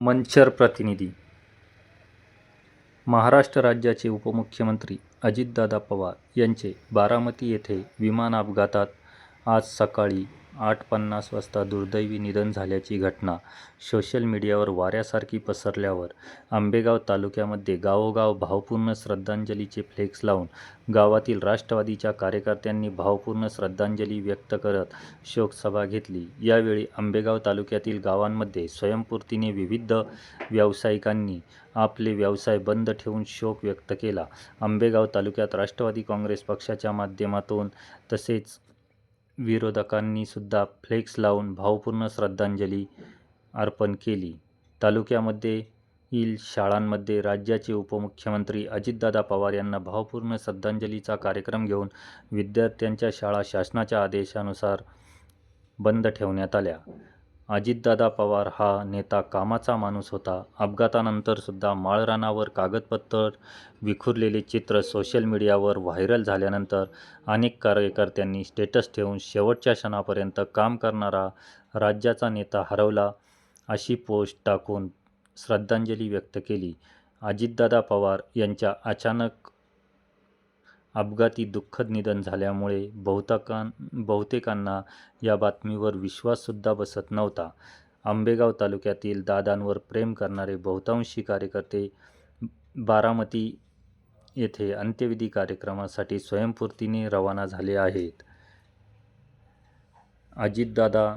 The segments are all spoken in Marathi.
मंचर प्रतिनिधी. महाराष्ट्र राज्याचे उपमुख्यमंत्री अजितदादा पवार यांचे बारामती येथे विमान अपघातात आज सकाळी आठ पन्नास वाजता दुर्दैवी निधन झाल्याची घटना सोशल मीडियावर वाऱ्यासारखी पसरल्यावर आंबेगाव तालुक्यामध्ये गावोगाव भावपूर्ण श्रद्धांजलीचे फ्लेक्स लावून गावातील राष्ट्रवादीच्या कार्यकर्त्यांनी भावपूर्ण श्रद्धांजली व्यक्त करत शोकसभा घेतली. यावेळी आंबेगाव तालुक्यातील गावांमध्ये स्वयंपूर्तीने विविध व्यावसायिकांनी आपले व्यवसाय बंद ठेवून शोक व्यक्त केला. आंबेगाव तालुक्यात राष्ट्रवादी काँग्रेस पक्षाच्या माध्यमातून तसेच विरोधकांनी सुद्धा फ्लेक्स लावून भावपूर्ण श्रद्धांजली अर्पण केली. तालुक्यामध्ये तालुक्यामधील शाळांमध्ये राज्याचे उपमुख्यमंत्री अजितदादा पवार यांना भावपूर्ण श्रद्धांजलीचा कार्यक्रम घेऊन विद्यार्थ्यांच्या शाळा शासनाच्या आदेशानुसार बंद ठेवण्यात आल्या. अजितदादा पवार हा नेता कामाचा माणूस होता. अपघातानंतरसुद्धा माळरानावर कागदपत्र विखुरलेले चित्र सोशल मीडियावर व्हायरल झाल्यानंतर अनेक कार्यकर्त्यांनी स्टेटस ठेवून शेवटच्या क्षणापर्यंत काम करणारा राज्याचा नेता हरवला अशी पोस्ट टाकून श्रद्धांजली व्यक्त केली. अजितदादा पवार यांच्या अचानक अपघाती दुःखद निधन झाल्यामुळे बहुताकां बहुतेकांना या बातमीवर विश्वाससुद्धा बसत नव्हता. आंबेगाव तालुक्यातील दादांवर प्रेम करणारे बहुतांशी कार्यकर्ते बारामती येथे अंत्यविधी कार्यक्रमासाठी स्वयंपूर्तीने रवाना झाले आहेत. अजितदादा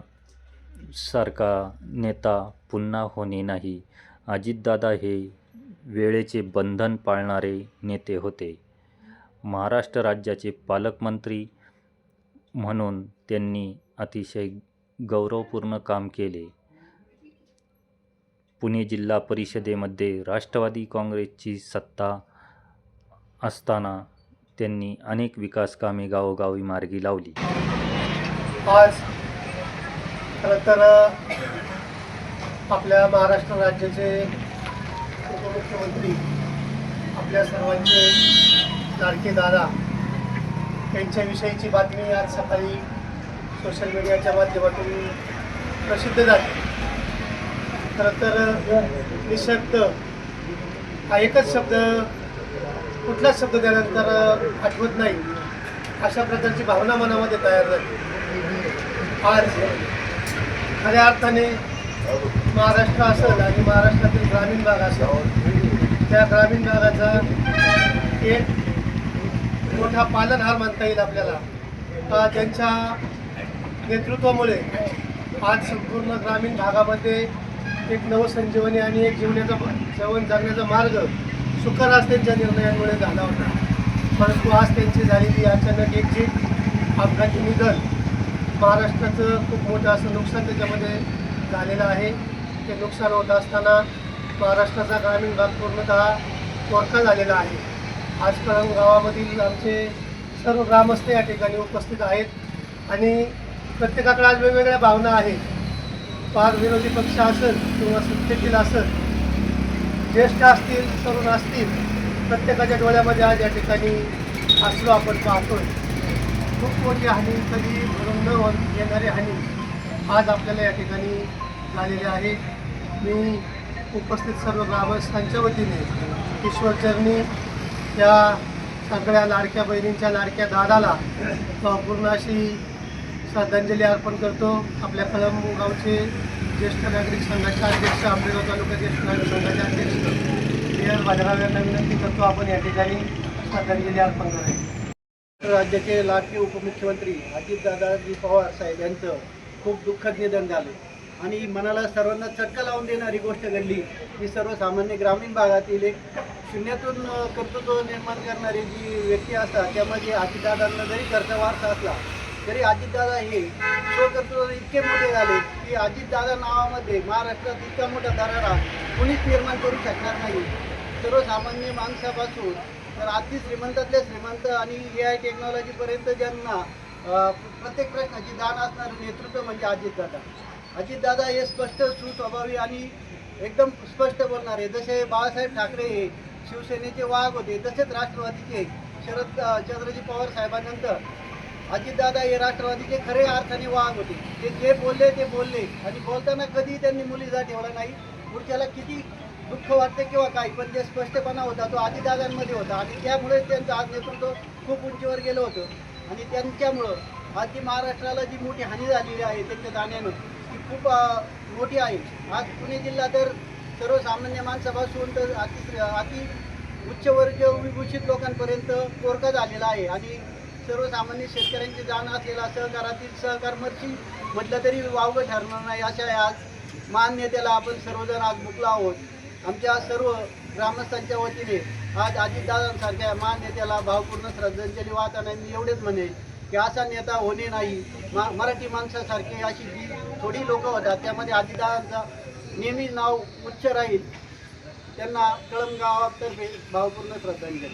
सारखा नेता पुन्हा होणे नाही. अजितदादा हे वेळेचे बंधन पाळणारे नेते होते. महाराष्ट्र राज्याचे पालकमंत्री म्हणून त्यांनी अतिशय गौरवपूर्ण काम केले. पुणे जिल्हा परिषदेमध्ये राष्ट्रवादी काँग्रेसची सत्ता असताना त्यांनी अनेक विकास कामे गावोगावी मार्गी लावली. आज तर आपल्या महाराष्ट्र राज्याचे उपमुख्यमंत्री आपल्या सर्वांचे नारके दादा यांच्याविषयीची बातमी आज सकाळी सोशल मीडियाच्या माध्यमातून प्रसिद्ध झाली. खरं तर निशब्द हा एकच शब्द कुठलाच शब्द त्यानंतर आठवत नाही. अशा प्रकारची भावना मनामध्ये तयार झाली. आज खऱ्या अर्थाने महाराष्ट्र असेल आणि महाराष्ट्रातील ग्रामीण भाग असेल त्या ग्रामीण भागाचा एक मोठा पालनहार मानता येईल आपल्याला. का ज्यांच्या नेतृत्वामुळे आज संपूर्ण ग्रामीण भागामध्ये एक नवसंजीवनी आणि एक जीवनाचा जीवन जगण्याचा मार्ग सुकर आज त्यांच्या निर्णयांमुळे झाला होता. परंतु आज त्यांची झालेली अचानक एक्झिट अपघाती निधन महाराष्ट्राचं खूप मोठं असं नुकसान त्याच्यामध्ये झालेलं आहे. ते नुकसान होत असताना महाराष्ट्राचा ग्रामीण भाग पूर्णतः कोरका झालेला आहे. आज कळंग गावामधील आमचे सर्व ग्रामस्थ या ठिकाणी उपस्थित आहेत. आणि प्रत्येकाकडे आज वेगवेगळ्या भावना आहेत. फार विरोधी पक्ष असेल किंवा सत्तेतील असेल ज्येष्ठ असतील तरुण असतील प्रत्येकाच्या डोळ्यामध्ये आज या ठिकाणी असलो आपण पाहतोय. खूप मोठी हानी कधी भरून न येणारी हानी आज आपल्याला या ठिकाणी झालेली आहे. मी उपस्थित सर्व ग्रामस्थांच्या वतीने ईश्वरचरणी या सगळ्या लाडक्या बहिणींच्या लाडक्या दादाला पूर्ण अशी श्रद्धांजली अर्पण करतो. आपल्या कळंब गावचे ज्येष्ठ नागरिक संघाचे अध्यक्ष आंबेगाव तालुका ज्येष्ठ नागरिक संघाचे अध्यक्ष मेयर बाजाराव यांना विनंती करतो आपण या ठिकाणी श्रद्धांजली अर्पण करायची राज्याचे लाडके उपमुख्यमंत्री अजितदादाजी पवार साहेब यांचं खूप दुःखद निधन झालं. आणि मनाला सर्वांना चटका लावून देणारी गोष्ट घडली. ही सर्वसामान्य ग्रामीण भागातील एक शून्यातून कर्तृत्व निर्माण करणारी जी व्यक्ती असतात त्यामध्ये आजीदादांना जरी कर्ज वारसा असला तरी अजितदादा हे स्वकर्तृत्व इतके मोठे झाले की अजितदादा नावामध्ये महाराष्ट्रात इतका मोठा दरारा कुणीच निर्माण करू शकणार नाही. सर्वसामान्य माणसापासून तर आधी श्रीमंतातले श्रीमंत आणि ए आय टेक्नॉलॉजीपर्यंत ज्यांना प्रत्येक प्रश्नाची दान असणारं नेतृत्व म्हणजे अजितदादा अजितदादा हे स्पष्ट सुस्वभावी आणि एकदम स्पष्ट बोलणारे जसे बाळासाहेब ठाकरे हे शिवसेनेचे वाघ होते तसेच राष्ट्रवादीचे शरद चंद्रजी पवार साहेबांनंतर अजितदादा हे राष्ट्रवादीचे खरे अर्थाने वाघ होते. ते जे बोलले ते बोलले. आणि बोलताना कधी त्यांनी मुलीचा ठेवला नाही. पुढच्याला किती दुःख वाटते किंवा काय पण जे स्पष्टपणा होता तो अजितदादांमध्ये होता. आणि त्यामुळे त्यांचं आज नेतृत्व खूप उंचीवर गेलं होतं. आणि त्यांच्यामुळं आज जी महाराष्ट्राला जी मोठी हानी झालेली आहे त्यांच्या जाण्यानं खूप मोठी आहे. आज पुणे जिल्हा तर सर्वसामान्य माणसापासून तर अति अति उच्चवर्गीय विभूषित लोकांपर्यंत कोरका झालेला आहे. आणि सर्वसामान्य शेतकऱ्यांची जाण असलेला सहकारातील सहकर्मर्शी म्हटलं तरी वावगं ठरणार नाही अशा आज मान नेत्याला आपण सर्वजण आज मुकलो आहोत. आमच्या सर्व ग्रामस्थांच्या वतीने आज अजितदादांसारख्या मान नेत्याला भावपूर्ण श्रद्धांजली वाहताना मी एवढेच म्हणेन की असा नेता होणे नाही. मा मराठी माणसासारखे अशी थोडी लोक होतात. त्यामध्ये अजितदादांचा नेहमी नाव उच्च राहील. त्यांना कळमगावातर्फे भावपूर्ण श्रद्धांजली.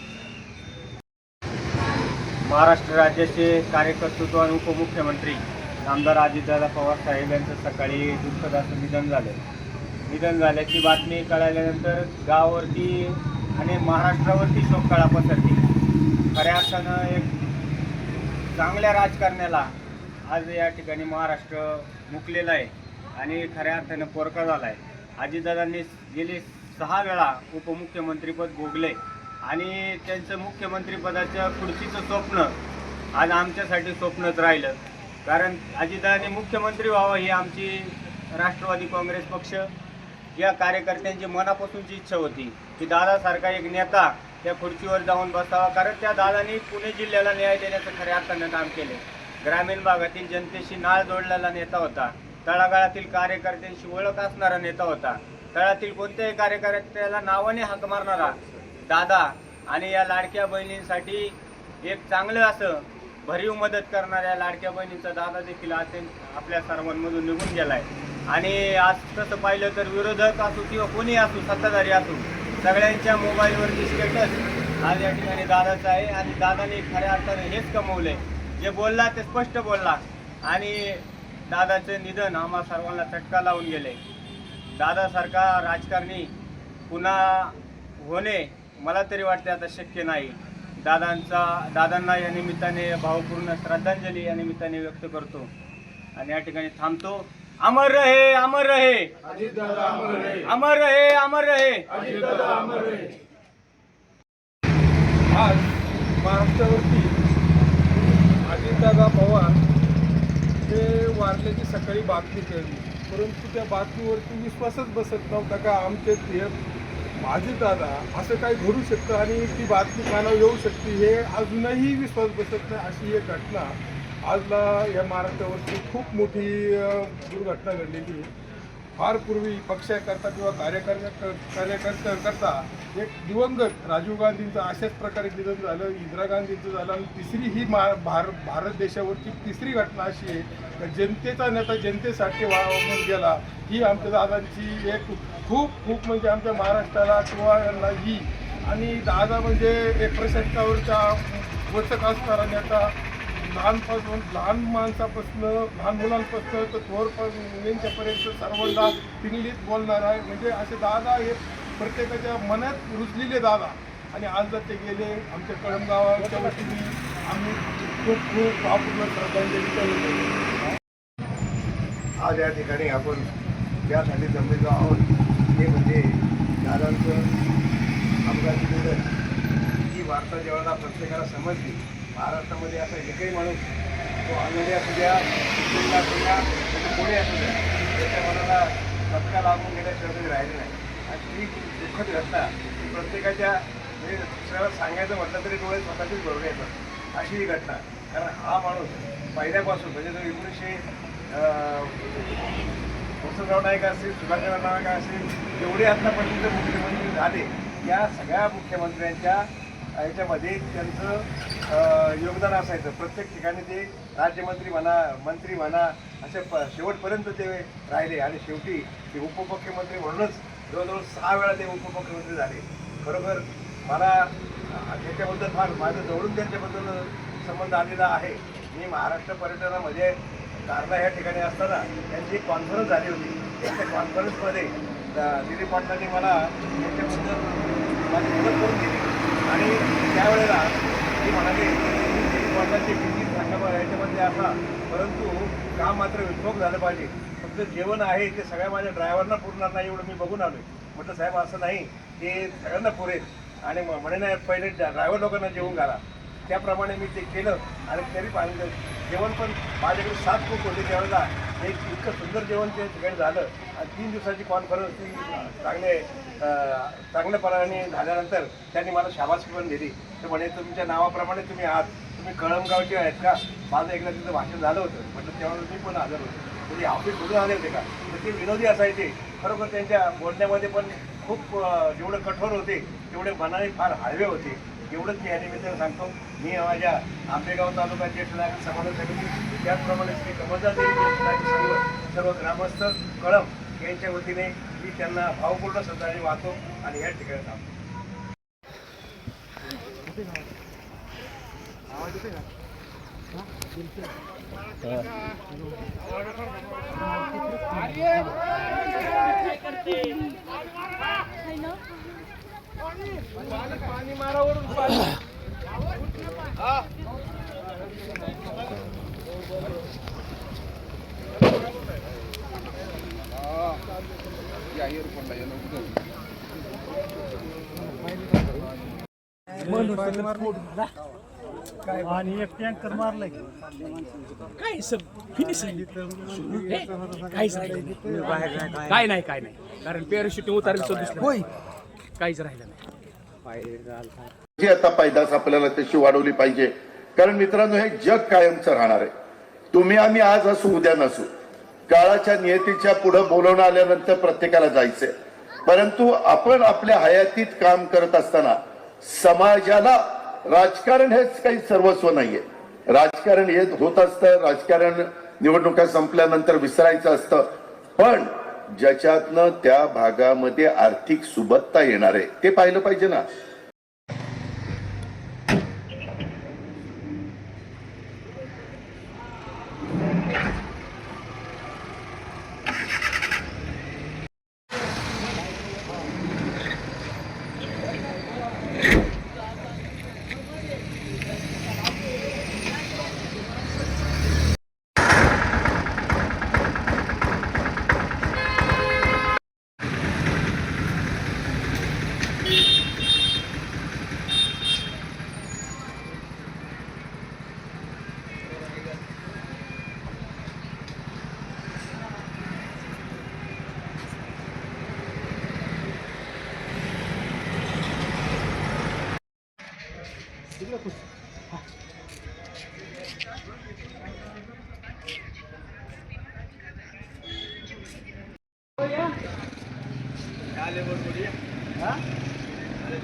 महाराष्ट्र राज्याचे कार्यकर्तृत्व आणि उपमुख्यमंत्री आमदार अजितदादा पवार साहेब यांचं सकाळी दुःखदाचं निधन झालं. निधन झाल्याची बातमी कळाल्यानंतर गावावरती आणि महाराष्ट्रावरती शोककळा पसरली. खऱ्या अर्थानं एक चांगल्या राजकारण्याला आज या ठिकाणी महाराष्ट्र मुकलेला आहे आणि खऱ्या अर्थानं पोरका झाला आहे अजितदादांनी गेली सहा वेळा उपमुख्यमंत्रीपद भोगले आणि त्यांचं मुख्यमंत्रीपदाच्या खुर्चीचं स्वप्न आज आमच्यासाठी स्वप्नच राहिलं. कारण अजितदादांनी मुख्यमंत्री व्हावं ही आमची राष्ट्रवादी काँग्रेस पक्ष. या कार्यकर्त्यांची मनापासूनची इच्छा होती की दादासारखा एक नेता त्या खुर्चीवर जाऊन बसावा. कारण त्या दादांनी पुणे जिल्ह्याला न्याय देण्याचं खऱ्या अर्थानं काम केले. ग्रामीण भागातील जनतेशी नाळ जोडलेला नेता होता. तळागाळातील कार्यकर्त्यांशी ओळख असणारा नेता होता. तळातील कोणत्याही कार्यकर्त्याला नावाने हाक मारणारा दादा आणि या लाडक्या बहिणींसाठी एक चांगलं असं भरीव मदत करणाऱ्या लाडक्या बहिणींचा दादा देखील आज आपल्या सर्वांमधून निघून गेलाय. आणि आज तसं पाहिलं तर विरोधक असू किंवा कोणी असू सत्ताधारी असू सगळ्यांच्या मोबाईलवरती स्टेटस आज या ठिकाणी दादाचं आहे आणि दादाने खऱ्या अर्थाने हेच कमवलंय. जे बोलला ते स्पष्ट बोलला. आणि दादाचं निधन आम्हा सर्वांना चटका लावून गेले. दादासारखा राजकारणी पुन्हा होणे मला तरी वाटते आता शक्य नाही. दादांचा दादांना या निमित्ताने भावपूर्ण श्रद्धांजली या निमित्ताने व्यक्त करतो. आणि या ठिकाणी थांबतो. अमर रहे अमर रहे. अमर रहे. अमर रहे. आज महाराष्ट्रावरती अजितदादा पवार हे वारल्याची सकाळी बातमी कळली. परंतु त्या बातमीवरती विश्वासच बसत नव्हता का आमचे हे दादा असं काही घडू शकतं आणि ती बातमी कानावर येऊ शकते हे अजूनही विश्वास बसत नाही अशी एक घटना आजला या महाराष्ट्रावरती खूप मोठी दुर्घटना घडलेली आहे. फार पूर्वी पक्षाकरता किंवा कार्यकर्त्या कार्यकर्त्याकरता एक दिवंगत राजीव गांधींचं अशाच प्रकारे निधन झालं इंदिरा गांधींचं झालं आणि तिसरी ही मा भार भारत देशावरची तिसरी घटना अशी आहे का जनतेचा नेता जनतेसाठी वाहून गेला. ही आमच्या दादांची एक खूप खूप म्हणजे आमच्या महाराष्ट्राला किंवा ही. आणि दादा म्हणजे एक प्रशस्तावरचा वचक असणारा नेता लहानपासून लहान माणसापासून लहान मुलांपासून तर थोरपासून मुलींच्यापर्यंत सर्वांना इंग्लिश बोलणार आहे. म्हणजे असे दादा हे प्रत्येकाच्या मनात रुजलेले दादा. आणि आज जर ते गेले आमच्या कळमगावाच्या वतीने आम्ही खूप खूप भावपूर्ण श्रद्धांजली आज या ठिकाणी आपण यासाठी जमलेलो आहोत. ते म्हणजे दादांचं अपघाती ही वार्ता जेव्हा प्रत्येकाला समजली महाराष्ट्रामध्ये असा एकही माणूस तो आंगडी असू द्या मुंबईला असू द्या पुणे असू द्या त्याच्या मनाला धक्का लागून गेल्याशिवाय कधी राहिले नाही. आणि ती दुःखद घटना ही प्रत्येकाच्या म्हणजे दुसऱ्याला सांगायचं म्हटलं तरी डोळे स्वतःचीच भरून येतात. अशी ही घटना कारण हा माणूस पहिल्यापासून म्हणजे जो एकोणीसशे वसंतराव नाईक असतील सुधाकरराव नाईक असतील जेवढे आत्तापर्यंत मुख्यमंत्री झाले या सगळ्या मुख्यमंत्र्यांच्या याच्यामध्ये त्यांचं योगदान असायचं. प्रत्येक ठिकाणी ते राज्यमंत्री म्हणा मंत्री म्हणा असे प शेवटपर्यंत ते राहिले. आणि शेवटी ते उपमुख्यमंत्री म्हणूनच जवळजवळ सहा वेळा ते उपमुख्यमंत्री झाले. खरोखर मला त्याच्याबद्दल फार माझं जवळून त्यांच्याबद्दल संबंध आलेला आहे. मी महाराष्ट्र पर्यटनामध्ये कारला ह्या ठिकाणी असताना त्यांची एक कॉन्फरन्स झाली होती. त्या कॉन्फरन्समध्ये दिलीप पाटलांनी मला त्यांच्याबद्दल माझी मदत करून दिली. आणि त्यावेळेला मी म्हणाले की दिलीप किती सांगा याच्यामध्ये असा परंतु काम मात्र विस्फोक झालं पाहिजे. फक्त जेवण आहे ते सगळ्या माझ्या ड्रायव्हरना पुरणार नाही एवढं मी बघून आलो म्हटलं साहेब असं नाही. ते सगळ्यांना पुरेल. आणि म- म्हणे नाही पहिले ड्रायव्हर लोकांना जेवून घाला. त्याप्रमाणे मी ते केलं आणि तरी पाहिलं जेवण पण माझ्याकडे सात खूप होते त्यावेळेला. एक इतकं सुंदर जेवण त्या ठिकाणी झालं. आणि तीन दिवसाची कॉन्फरन्स ती चांगले चांगल्यापणाने झाल्यानंतर त्यांनी मला शाबासकी पण दिली. ते म्हणे तुमच्या नावाप्रमाणे तुम्ही आहात. तुम्ही कळमगावचे आहेत का? माझं एकदा तिथं भाषण झालं होतं. म्हटलं त्यावेळेस मी पण हजर होतो. म्हणजे ऑफिस सुरू आले होते का? तर ते विनोदी असायचे. खरोखर त्यांच्या बोलण्यामध्ये पण खूप जेवढे जेवढं कठोर होते तेवढे मनाने फार हळवे होते. एवढंच मी या निमित्तानं सांगतो. मी माझ्या आंबेगाव तालुका ज्येष्ठ नागरिक समाज समिती त्याचप्रमाणे श्री कमलदास संघ सर्व ग्रामस्थ कळम यांच्या वतीने मी त्यांना भावपूर्ण श्रद्धांजली वाहतो आणि या ठिकाणी थांबतो. आणि एक टँकर मारलाय. काय सब फिनिश काहीच नाही काय नाही काय नाही. कारण पॅराशूटिंग उतारलं दिसलं काहीच राहिलं नाही. आता पैदास आपल्याला तशी वाढवली पाहिजे. कारण मित्रांनो हे जग कायमचं राहणार आहे. तुम्ही आम्ही आज असू उद्या नसू. काळाच्या नियतीच्या पुढे बोलवणं आल्यानंतर प्रत्येकाला जायचंय. परंतु आपण आपल्या हयातीत काम करत असताना समाजाला राजकारण हेच काही सर्वस्व नाहीये. राजकारण येत होत असतं राजकारण निवडणुका संपल्यानंतर विसरायचं असतं. पण ज्याच्यातनं त्या भागामध्ये आर्थिक सुबत्ता येणार आहे ते पाहिलं पाहिजे ना.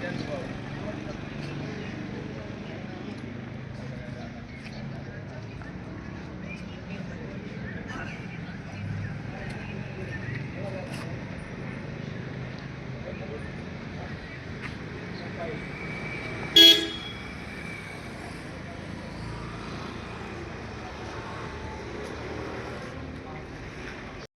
Denso.